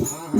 Uh-huh.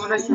Ahora sí.